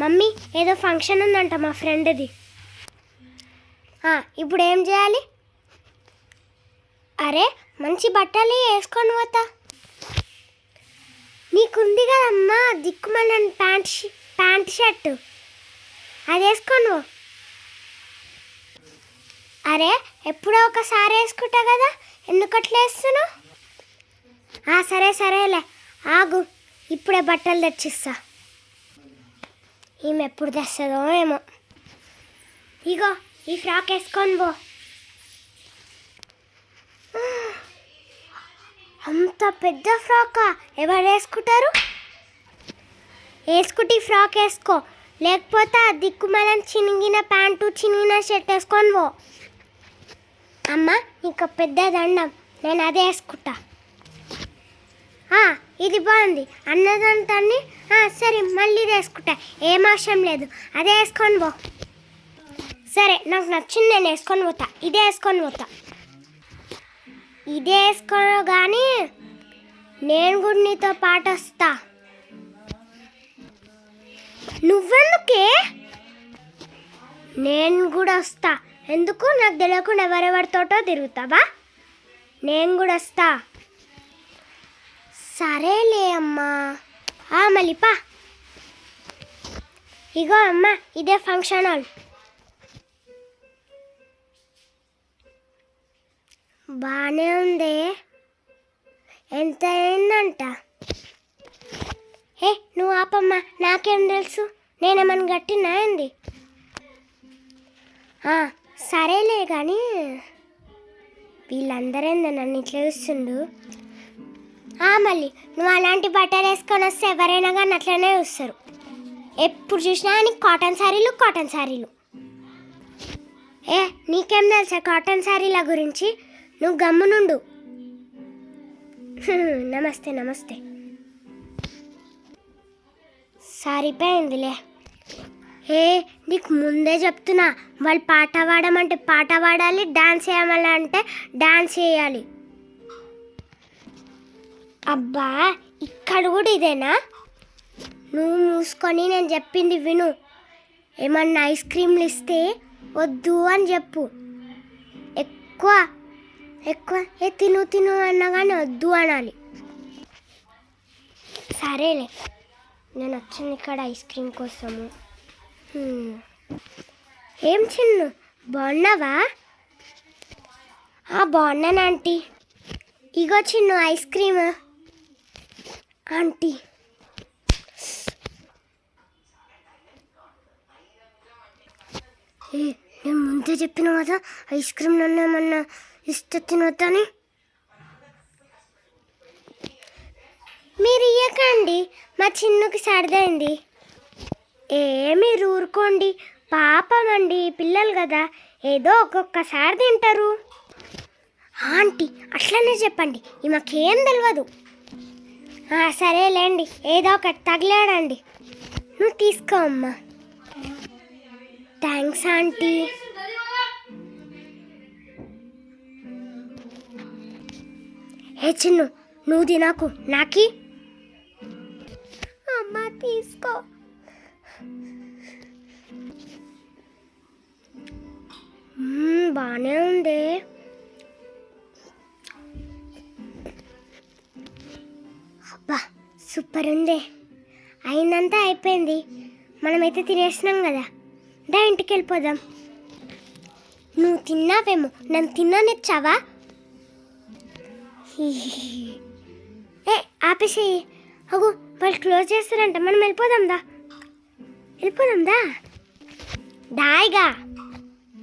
Mummy ఏదో function ఉందంట మా ఫ్రెండ్ది ఇప్పుడు ఏం చేయాలి? అరే మంచి బట్టలు వేసుకొని పోతా. నీకుంది కదమ్మా దిక్కుమలని ప్యాంట్ ప్యాంట్ షర్టు. అది వేసుకొని పో. అరే ఎప్పుడో ఒకసారి వేసుకుంటా కదా ఎందుకు అట్లా వేస్తున్నావు? సరే సరేలే. ఆగు ఇప్పుడే బట్టలు తెచ్చిస్తా. ఈమె ఎప్పుడు తెస్తుందో ఏమో ఇగో ఈ ఫ్రాక్ వేసుకొని పో అంత పెద్ద ఫ్రాకా ఎవరు వేసుకుంటారు వేసుకుంటే ఫ్రాక్ వేసుకో లేకపోతే ఆ దిక్కుమలం చినిగిన ప్యాంటు చినిగిన షర్ట్ వేసుకొని పో అమ్మ నీకు పెద్ద దండం నేను అదే వేసుకుంటా ఇది బాగుంది. అన్నదంతాన్ని సరే మళ్ళీ ఇది వేసుకుంటా. ఏం అవసరం లేదు. అదే వేసుకొని పో. సరే నాకు నచ్చింది నేను వేసుకొని పోతా. ఇదే వేసుకొని పోతా. ఇదే వేసుకోను కానీ నేను కూడా నీతో పాటు వస్తా. నువ్వెందుకే? నేను కూడా వస్తా. ఎందుకు? నాకు తెలియకుండా ఎవరెవరితోటో తిరుగుతావా? నేను కూడా వస్తా. సరేలే అమ్మా. ఆ మలిపా ఇగో అమ్మా ఇదే ఫంక్షన్ హాల్ బాగానే ఉంది. ఎంత అయిందంట? ఏ నువ్వు ఆపమ్మా నాకేం తెలుసు? నేనేమని గట్టినా ఏంది? ఆ, సరేలే కానీ వీళ్ళందరేందా నన్ను ఇట్లా చూస్తుండు. మళ్ళీ. నువ్వు అలాంటి బట్టలు వేసుకొని వస్తే ఎవరైనా కానీ అట్లనే చూస్తారు. ఎప్పుడు చూసినా నీకు కాటన్ శారీలు కాటన్ శారీలు. ఏ నీకేం తెలుసా కాటన్ శారీల గురించి? నువ్వు గమ్మునుండు. నమస్తే నమస్తే. సరిపోయిందిలే. ఏ నీకు ముందే చెప్తున్నా వాళ్ళు పాట పాడమంటే పాట పాడాలి డాన్స్ చేయమంటే డాన్స్ చేయాలి. అబ్బా ఇక్కడ కూడా ఇదేనా? నువ్వు మూసుకొని నేను చెప్పింది విను. ఏమన్నా ఐస్ క్రీమ్లు ఇస్తే వద్దు అని చెప్పు. ఎక్కువ ఎక్కువ ఏ తిను తిను అన్నా కానీ వద్దు అనాలి. సరేలే నేను వచ్చింది ఇక్కడ ఐస్ క్రీమ్ కోసము. ఏం చిన్ను బాగున్నావా? బాగున్నాను ఆంటీ. ఇగో చిన్ను ఐస్ క్రీమ్. ఆంటీ. ఏ, నేను ముందే చెప్పిన కదా ఐస్ క్రీమ్ నన్ను ఏమన్నా ఇస్తే తినొద్దని మీరు ఇయ్యకండి మా చిన్నుకి సరదైంది. ఏ మీరు ఊరుకోండి పాపం అండి పిల్లలు కదా ఏదో ఒక్కొక్కసారి తింటారు. ఆంటీ అట్లనే చెప్పండి ఈమెకేం తెలియదు సరేలేండి. ఏదో ఒకటి తగిలాడండి. నువ్వు తీసుకో అమ్మా. Thanks aunty. ఏ చిన్ను నువ్వు తినకు. నాకి? అమ్మా తీసుకో. బాగానే ఉంది. అబ్బా సూపర్ ఉంది. అయిందంతా అయిపోయింది. మనమైతే తినేసినాం కదా. దా ఇంటికి వెళ్ళిపోదాం నువ్వు తిన్నావేమో? నన్ను తిన్నానిచ్చావా ఏ ఆపేసేయి. అగు వాళ్ళు క్లోజ్ చేస్తారంట. మనం వెళ్ళిపోదాం దా. వెళ్ళిపోదాం దా. దాయిగా